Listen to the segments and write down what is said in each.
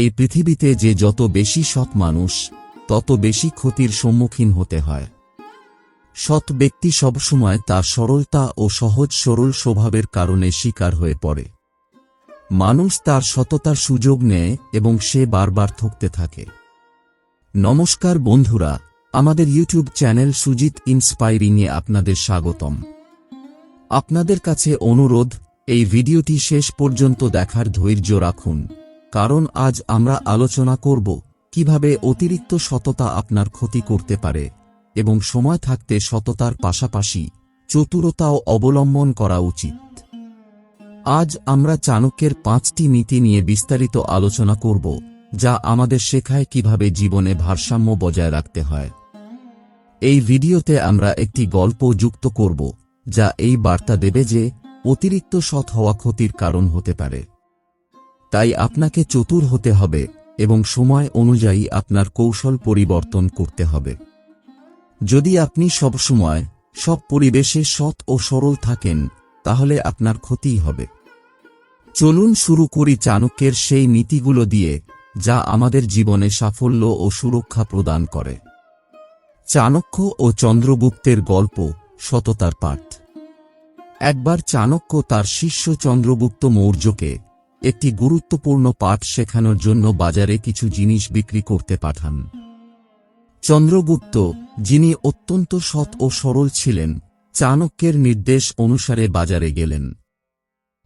এই পৃথিবীতে যে যত বেশি সৎ মানুষ, তত বেশি ক্ষতির সম্মুখীন হতে হয়। সৎ ব্যক্তি সবসময় তার সরলতা ও সহজ সরল স্বভাবের কারণে শিকার হয়ে পড়ে। মানুষ তার সততার সুযোগ নেয় এবং সে বারবার ঠকতে থাকে। নমস্কার বন্ধুরা, আমাদের ইউটিউব চ্যানেল সুজিত ইন্সপায়ারিংয়ে আপনাদের স্বাগতম। আপনাদের কাছে অনুরোধ, এই ভিডিওটি শেষ পর্যন্ত দেখার ধৈর্য রাখুন। কারণ আজ আমরা আলোচনা করব কীভাবে অতিরিক্ত সততা আপনার ক্ষতি করতে পারে এবং সময় থাকতে সততার পাশাপাশি চতুরতাও অবলম্বন করা উচিত। আজ আমরা চাণক্যের পাঁচটি নীতি নিয়ে বিস্তারিত আলোচনা করব, যা আমাদের শেখায় কীভাবে জীবনে ভারসাম্য বজায় রাখতে হয়। এই ভিডিওতে আমরা একটি গল্প যুক্ত করব, যা এই বার্তা দেবে যে অতিরিক্ত সৎ হওয়া ক্ষতির কারণ হতে পারে। তাই আপনাকে চতুর হতে হবে এবং সময় অনুযায়ী আপনার কৌশল পরিবর্তন করতে হবে। যদি আপনি সবসময় সব পরিবেশে সৎ ও সরল থাকেন, তাহলে আপনার ক্ষতিই হবে। চলুন শুরু করি চাণক্যের সেই নীতিগুলো দিয়ে, যা আমাদের জীবনে সাফল্য ও সুরক্ষা প্রদান করে। চাণক্য ও চন্দ্রগুপ্তের গল্প, সততার পাঠ। একবার চাণক্য তার শিষ্য চন্দ্রগুপ্ত মৌর্যকে একটি গুরুত্বপূর্ণ পাঠ শেখানোর জন্য বাজারে কিছু জিনিস বিক্রি করতে পাঠান। চন্দ্রগুপ্ত, যিনি অত্যন্ত সৎ ও সরল ছিলেন, চাণক্যের নির্দেশ অনুসারে বাজারে গেলেন।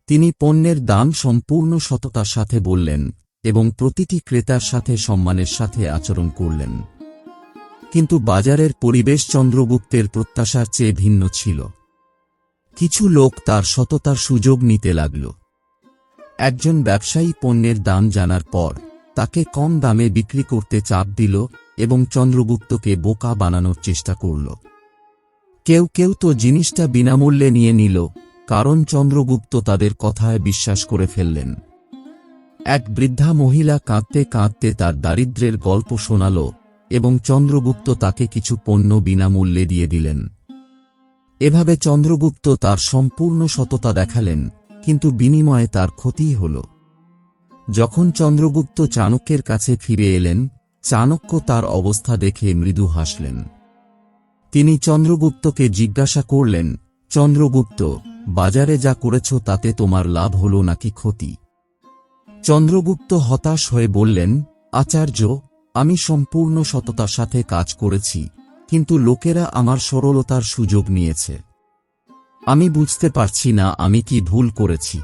তিনি পণ্যের দাম সম্পূর্ণ সততার সাথে বললেন এবং প্রতিটি ক্রেতার সাথে সম্মানের সাথে আচরণ করলেন। কিন্তু বাজারের পরিবেশ চন্দ্রগুপ্তের প্রত্যাশার চেয়ে ভিন্ন ছিল। কিছু লোক তার সততার সুযোগ নিতে লাগল। একজন ব্যবসায়ী পণ্যের দাম জানার পর, তাকে কম দামে বিক্রি করতে চাপ দিল এবং চন্দ্রগুপ্তকে বোকা বানানোর চেষ্টা করল। কেউ কেউ তো জিনিসটা বিনামূল্যে নিয়ে নিল, কারণ চন্দ্রগুপ্ত তাদের কথায় বিশ্বাস করে ফেললেন। এক বৃদ্ধা মহিলা কাঁদতে কাঁদতে তার দারিদ্র্যের গল্প শোনাল এবং চন্দ্রগুপ্ত তাকে কিছু পণ্য বিনামূল্যে দিয়ে দিলেন। এভাবে চন্দ্রগুপ্ত তার সম্পূর্ণ সততা দেখালেন কিন্তু বিনিময়ে তার ক্ষতিই হল। যখন চন্দ্রগুপ্ত চাণক্যের কাছে ফিরে এলেন, চাণক্য তার অবস্থা দেখে মৃদু হাসলেন। তিনি চন্দ্রগুপ্তকে জিজ্ঞাসা করলেন, চন্দ্রগুপ্ত, বাজারে যা করেছ তাতে তোমার লাভ হল নাকি ক্ষতি? চন্দ্রগুপ্ত হতাশ হয়ে বললেন, আচার্য, আমি সম্পূর্ণ সততার সাথে কাজ করেছি, কিন্তু লোকেরা আমার সরলতার সুযোগ নিয়েছে। আমি বুঝতে পারছি না আমি কি ভুল করেছি।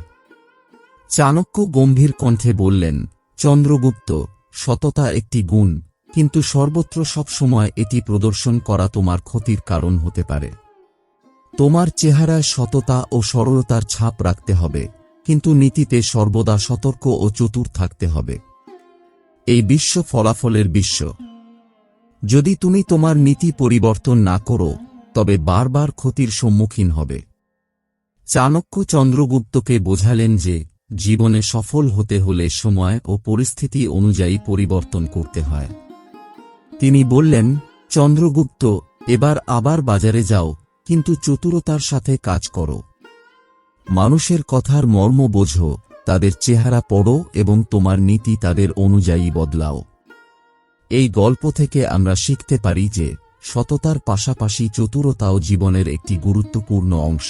চাণক্য গম্ভীর কণ্ঠে বললেন, চন্দ্রগুপ্ত, সততা একটি গুণ, কিন্তু সর্বত্র সবসময় এটি প্রদর্শন করা তোমার ক্ষতির কারণ হতে পারে। তোমার চেহারায় সততা ও সরলতার ছাপ রাখতে হবে, কিন্তু নীতিতে সর্বদা সতর্ক ও চতুর থাকতে হবে। এই বিশ্ব ফলাফলের বিশ্ব। যদি তুমি তোমার নীতি পরিবর্তন না করো তবে বারবার ক্ষতির সম্মুখীন হবে। চাণক্য চন্দ্রগুপ্তকে বোঝালেন যে, জীবনে সফল হতে হলে সময় ও পরিস্থিতি অনুযায়ী পরিবর্তন করতে হয়। তিনি বললেন, চন্দ্রগুপ্ত, এবার আবার বাজারে যাও, কিন্তু চতুরতার সাথে কাজ করো। মানুষের কথার মর্ম বোঝো, তাদের চেহারা পড়ো এবং তোমার নীতি তাদের অনুযায়ী বদলাও। এই গল্প থেকে আমরা শিখতে পারি যে সততার পাশাপাশি চতুরতাও জীবনের একটি গুরুত্বপূর্ণ অংশ।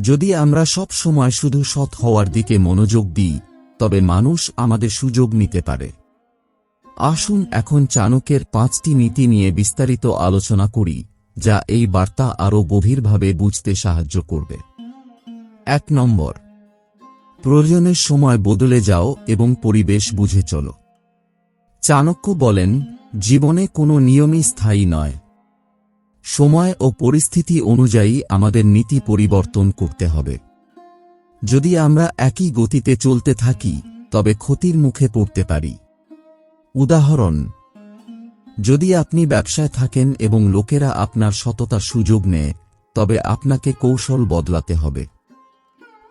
যদি আমরা সব সময় শুধু সৎ হওয়ার দিকে মনোযোগ দিই, তবে মানুষ আমাদের সুযোগ নিতে পারে। আসুন এখন চাণকের পাঁচটি নীতি নিয়ে বিস্তারিত আলোচনা করি, যা এই বার্তা আরও গভীরভাবে বুঝতে সাহায্য করবে। এক নম্বর, প্রয়োজনের সময় বদলে যাও এবং পরিবেশ বুঝে চলো। চাণক্য বলেন জীবনে কোনো নিয়মই স্থায়ী নয়। সময় ও পরিস্থিতি অনুযায়ী আমাদের নীতি পরিবর্তন করতে হবে। যদি আমরা একই গতিতে চলতে থাকি, তবে ক্ষতির মুখে পড়তে পারি। উদাহরণ, যদি আপনি ব্যবসায় থাকেন এবং লোকেরা আপনার সততার সুযোগ নেয়, তবে আপনাকে কৌশল বদলাতে হবে।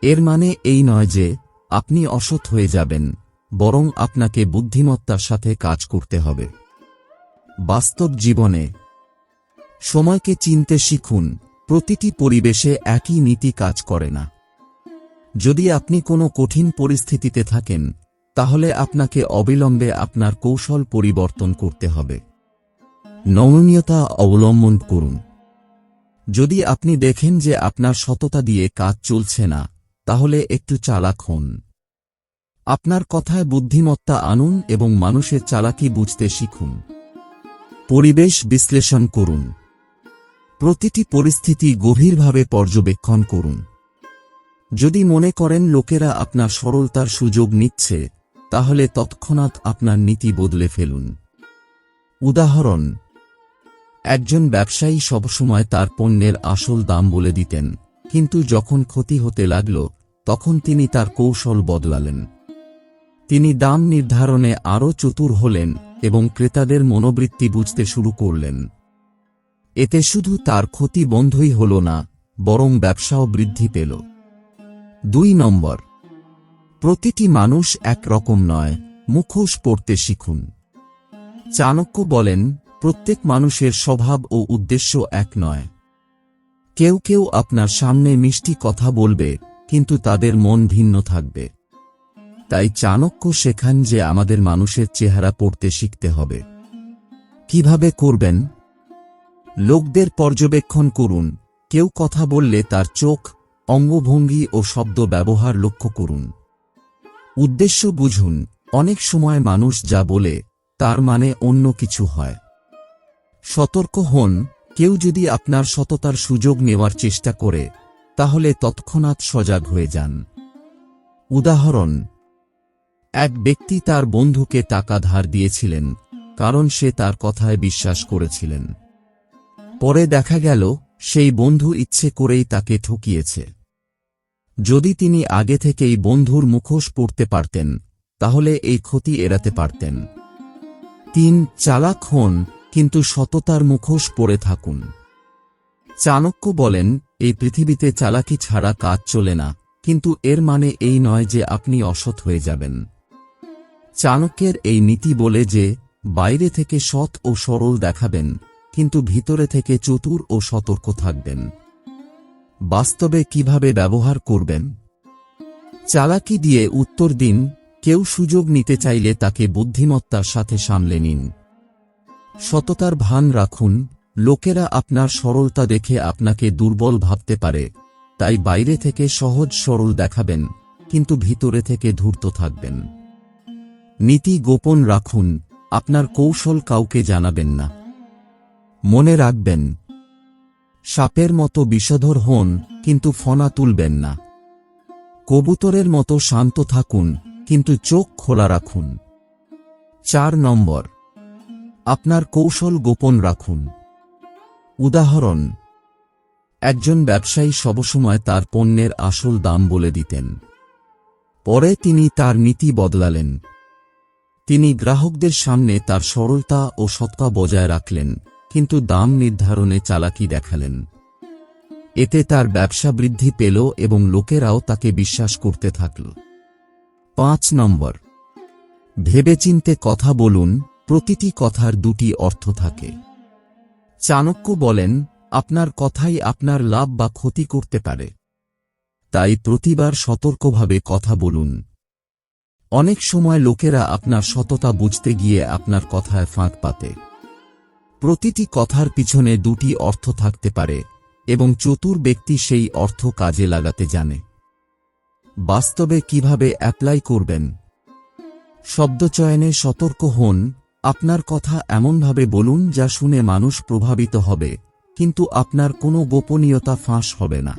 এর মানে এই নয় যে আপনি অসৎ হয়ে যাবেন, বরং আপনাকে বুদ্ধিমত্তার সাথে কাজ করতে হবে। বাস্তব জীবনে। সময়কে চিনতে শিখুন, প্রতিটি পরিবেশে একই নীতি কাজ করে না। যদি আপনি কোনো কঠিন পরিস্থিতিতে থাকেন, তাহলে আপনাকে অবিলম্বে আপনার কৌশল পরিবর্তন করতে হবে। নমনীয়তা অবলম্বন করুন। যদি আপনি দেখেন যে আপনার সততা দিয়ে কাজ চলছে না, তাহলে একটু চালাক হন। আপনার কথায় বুদ্ধিমত্তা আনুন এবং মানুষের চালাকি বুঝতে শিখুন। পরিবেশ বিশ্লেষণ করুন। প্রতিটি পরিস্থিতি গভীরভাবে পর্যবেক্ষণ করুন। যদি মনে করেন লোকেরা আপনার সরলতার সুযোগ নিচ্ছে, তাহলে তৎক্ষণাৎ আপনার নীতি বদলে ফেলুন। উদাহরণ, একজন ব্যবসায়ী সবসময় তার পণ্যের আসল দাম বলে দিতেন, কিন্তু যখন ক্ষতি হতে লাগল, তখন তিনি তার কৌশল বদলালেন। তিনি দাম নির্ধারণে আরও চতুর হলেন এবং ক্রেতাদের মনোবৃত্তি বুঝতে শুরু করলেন। এতে শুধু তার ক্ষতি বন্ধই হল না, বরং ব্যবসাও বৃদ্ধি পেল। দুই নম্বর, প্রতিটি মানুষ একরকম নয়, মুখোশ পড়তে শিখুন। চাণক্য বলেন, প্রত্যেক মানুষের স্বভাব ও উদ্দেশ্য এক নয়। কেউ কেউ আপনার সামনে মিষ্টি কথা বলবে, কিন্তু তাদের মন ভিন্ন থাকবে। তাই চাণক্য শেখান যে আমাদের মানুষের চেহারা পড়তে শিখতে হবে। কীভাবে করবেন? লোকদের পর্যবেক্ষণ করুন। কেউ কথা বললে তার চোখ, অঙ্গভঙ্গি ও শব্দ ব্যবহার লক্ষ্য করুন। উদ্দেশ্য বুঝুন, অনেক সময় মানুষ যা বলে, তার মানে অন্য কিছু হয়। সতর্ক হন, কেউ যদি আপনার সততার সুযোগ নেওয়ার চেষ্টা করে, তাহলে তৎক্ষণাৎ সজাগ হয়ে যান। উদাহরণ এক ব্যক্তি তার বন্ধুকে টাকা ধার দিয়েছিলেন, কারণ সে তার কথায় বিশ্বাস করেছিলেন। পরে দেখা গেল, সেই বন্ধু ইচ্ছে করেই তাকে ঠকিয়েছে। যদি তিনি আগে থেকেই বন্ধুর মুখোশ পড়তে পারতেন, তাহলে এই ক্ষতি এড়াতে পারতেন। তিন, চালাক হন, কিন্তু সততার মুখোশ পড়ে থাকুন। চাণক্য বলেন, এই পৃথিবীতে চালাকি ছাড়া কাজ চলে না, কিন্তু এর মানে এই নয় যে আপনি অসৎ হয়ে যাবেন। চাণক্যের এই নীতি বলে যে, বাইরে থেকে সৎ ও সরল দেখাবেন, কিন্তু ভিতরে থেকে চতুর ও সতর্ক থাকবেন। বাস্তবে কীভাবে ব্যবহার করবেন? চালাকি দিয়ে উত্তর দিন, কেউ সুযোগ নিতে চাইলে তাকে বুদ্ধিমত্তার সাথে সামলে নিন। সততার ভান রাখুন, লোকেরা আপনার সরলতা দেখে আপনাকে দুর্বল ভাবতে পারে, তাই বাইরে থেকে সহজ সরল দেখাবেন, কিন্তু ভিতরে থেকে ধূর্ত থাকবেন। নীতি গোপন রাখুন, আপনার কৌশল কাউকে জানাবেন না। মনে রাখবেন, সাপের মতো বিষধর হন, কিন্তু ফনা তুলবেন না। কবুতরের মতো শান্ত থাকুন, কিন্তু চোখ খোলা রাখুন। চার নম্বর, আপনার কৌশল গোপন রাখুন। উদাহরণ, একজন ব্যবসায়ী সবসময় তার পণ্যের আসল দাম বলে দিতেন। পরে তিনি তার নীতি বদলালেন। তিনি গ্রাহকদের সামনে তার সরলতা ও সত্তা বজায় রাখলেন, কিন্তু দাম নির্ধারণে চালাকি দেখালেন। এতে তার ব্যবসা বৃদ্ধি পেল এবং লোকেরাও তাকে বিশ্বাস করতে থাকল। পাঁচ নম্বর। ভেবেচিন্তে কথা বলুন, প্রতিটি কথার দুটি অর্থ থাকে। চাণক্য বলেন, আপনার কথাই আপনার লাভ বা ক্ষতি করতে পারে। তাই প্রতিবার সতর্কভাবে কথা বলুন। অনেক সময় লোকেরা আপনার সততা বুঝতে গিয়ে আপনার কথায় ফাঁক পাতে। প্রতিটি কথার পিছনে দুটি অর্থ থাকতে পারে এবং চতুর ব্যক্তি সেই অর্থ কাজে লাগাতে জানে। বাস্তবে কীভাবে অ্যাপ্লাই করবেন? শব্দচয়নে সতর্ক হন, আপনার কথা এমনভাবে বলুন যা শুনে মানুষ প্রভাবিত হবে, কিন্তু আপনার কোনো গোপনীয়তা ফাঁস হবে না।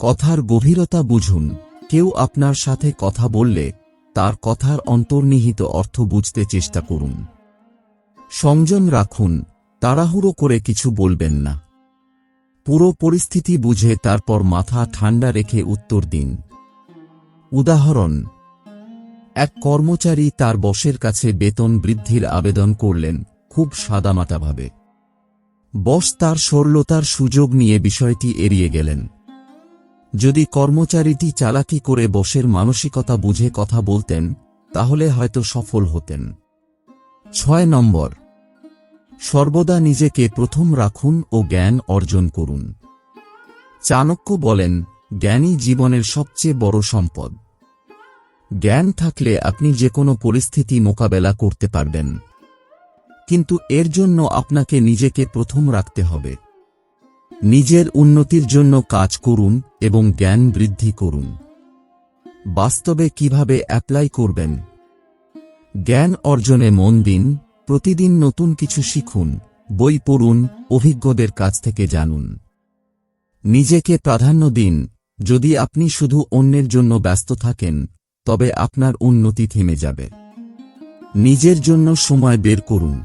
কথার গভীরতা বুঝুন, কেউ আপনার সাথে কথা বললে তার কথার অন্তর্নিহিত অর্থ বুঝতে চেষ্টা করুন। সংযম রাখুন, তাড়াহুড়ো করে কিছু বলবেন না। পুরো পরিস্থিতি বুঝে তারপর মাথা ঠান্ডা রেখে উত্তর দিন। উদাহরণ, এক কর্মচারী তার বসের কাছে বেতন বৃদ্ধির আবেদন করলেন, খুব সাদামাটাভাবে বস তার সরলতার সুযোগ নিয়ে বিষয়টি এড়িয়ে গেলেন। যদি কর্মচারীটি চালাকি করে বসের মানসিকতা বুঝে কথা বলতেন, তাহলে হয়তো সফল হতেন। ছয় নম্বর। সর্বদা নিজেকে প্রথম রাখুন ও জ্ঞান অর্জন করুন। চাণক্য বলেন জ্ঞানী জীবনের সবচেয়ে বড় সম্পদ। জ্ঞান থাকলে আপনি যে কোনো পরিস্থিতি মোকাবেলা করতে পারবেন। কিন্তু এর জন্য আপনাকে নিজেকে প্রথম রাখতে হবে। নিজের উন্নতির জন্য কাজ করুন এবং জ্ঞান বৃদ্ধি করুন। বাস্তবে কীভাবে অ্যাপ্লাই করবেন? জ্ঞান অর্জনে মন দিন, প্রতিদিন নতুন কিছু শিখুন, বই পড়ুন, অভিজ্ঞদের কাছ থেকে জানুন। নিজেকে প্রাধান্য দিন, যদি আপনি শুধু অন্যের জন্য ব্যস্ত থাকেন, তবে আপনার উন্নতি থেমে যাবে। নিজের জন্য সময় বের করুন।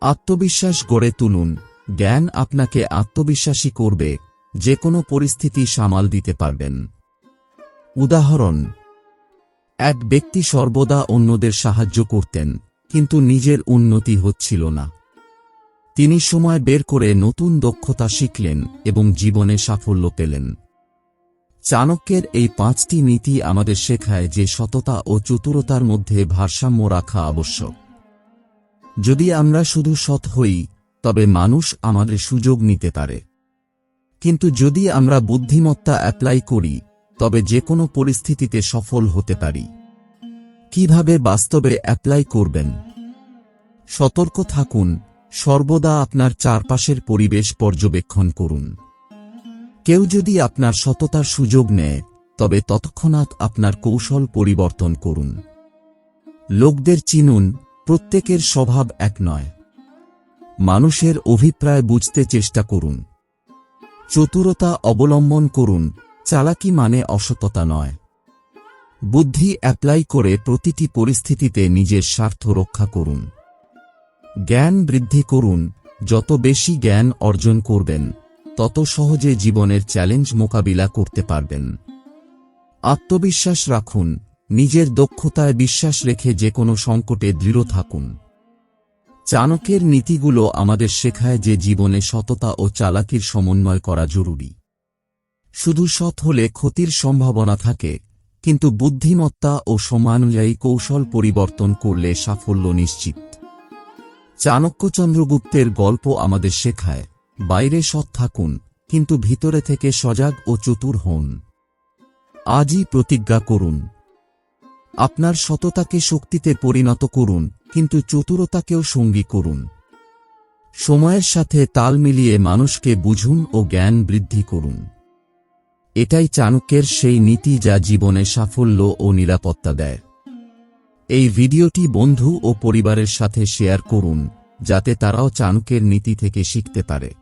আত্মবিশ্বাস গড়ে তুলুন জ্ঞান আপনাকে আত্মবিশ্বাসী করবে, যে কোনো পরিস্থিতি সামাল দিতে পারবেন। উদাহরণ, এক ব্যক্তি সর্বদা অন্যদের সাহায্য করতেন, কিন্তু নিজের উন্নতি হচ্ছিল না। তিনি সময় বের করে নতুন দক্ষতা শিখলেন এবং জীবনে সাফল্য পেলেন। চাণক্যের এই পাঁচটি নীতি আমাদের শেখায় যে সততা ও চতুরতার মধ্যে ভারসাম্য রাখা আবশ্যক। যদি আমরা শুধু সৎ হই তবে মানুষ আমাদের সুযোগ নিতে পারে। কিন্তু যদি আমরা বুদ্ধিমত্তা অ্যাপ্লাই করি, তবে যে কোনো পরিস্থিতিতে সফল হতে পারি। কীভাবে বাস্তবে অ্যাপ্লাই করবেন? সতর্ক থাকুন, সর্বদা আপনার চারপাশের পরিবেশ পর্যবেক্ষণ করুন। কেউ যদি আপনার সততার সুযোগ নেয়, তবে তৎক্ষণাৎ আপনার কৌশল পরিবর্তন করুন। লোকদের চিনুন, প্রত্যেকের স্বভাব এক নয়। মানুষের অভিপ্রায় বুঝতে চেষ্টা করুন। চতুরতা অবলম্বন করুন, চালাকি মানে অসততা নয়। বুদ্ধি অ্যাপ্লাই করে প্রতিটি পরিস্থিতিতে নিজের স্বার্থ রক্ষা করুন। জ্ঞান বৃদ্ধি করুন, যত বেশি জ্ঞান অর্জন করবেন, তত সহজে জীবনের চ্যালেঞ্জ মোকাবিলা করতে পারবেন। আত্মবিশ্বাস রাখুন, নিজের দক্ষতায় বিশ্বাস রেখে যে কোনো সংকটে দৃঢ় থাকুন। চাণকের নীতিগুলো আমাদের শেখায় যে জীবনে সততা ও চালাকির সমন্বয় করা জরুরি। শুধু সৎ হলে ক্ষতির সম্ভাবনা থাকে, কিন্তু বুদ্ধিমত্তা ও সমানুযায়ী কৌশল পরিবর্তন করলে সাফল্য নিশ্চিত। চাণক্য চন্দ্রগুপ্তের গল্প আমাদের শেখায়, বাইরে সৎ থাকুন, কিন্তু ভিতরে থেকে সজাগ ও চতুর হন। আজই প্রতিজ্ঞা করুন। আপনার সততাকে শক্তিতে পরিণত করুন কিন্তু চতুরতাকেও সঙ্গী করুন। সময়ের সাথে তাল মিলিয়ে মানুষকে বুঝুন ও জ্ঞান বৃদ্ধি করুন। এটাই চাণক্যের সেই নীতি যা জীবনে সাফল্য ও নিরাপত্তা দেয়। এই ভিডিওটি বন্ধু ও পরিবারের সাথে শেয়ার করুন, যাতে তারাও চাণক্যের নীতি থেকে শিখতে পারে।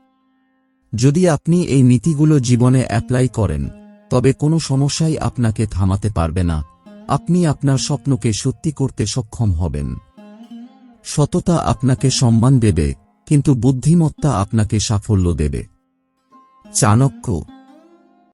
যদি আপনি এই নীতিগুলো জীবনে অ্যাপ্লাই করেন, তবে কোনো সমস্যাই আপনাকে থামাতে পারবে না। আপনি আপনার স্বপ্নকে সত্যি করতে সক্ষম হবেন। সততা আপনাকে সম্মান দেবে কিন্তু বুদ্ধিমত্তা আপনাকে সাফল্য দেবে। চাণক্য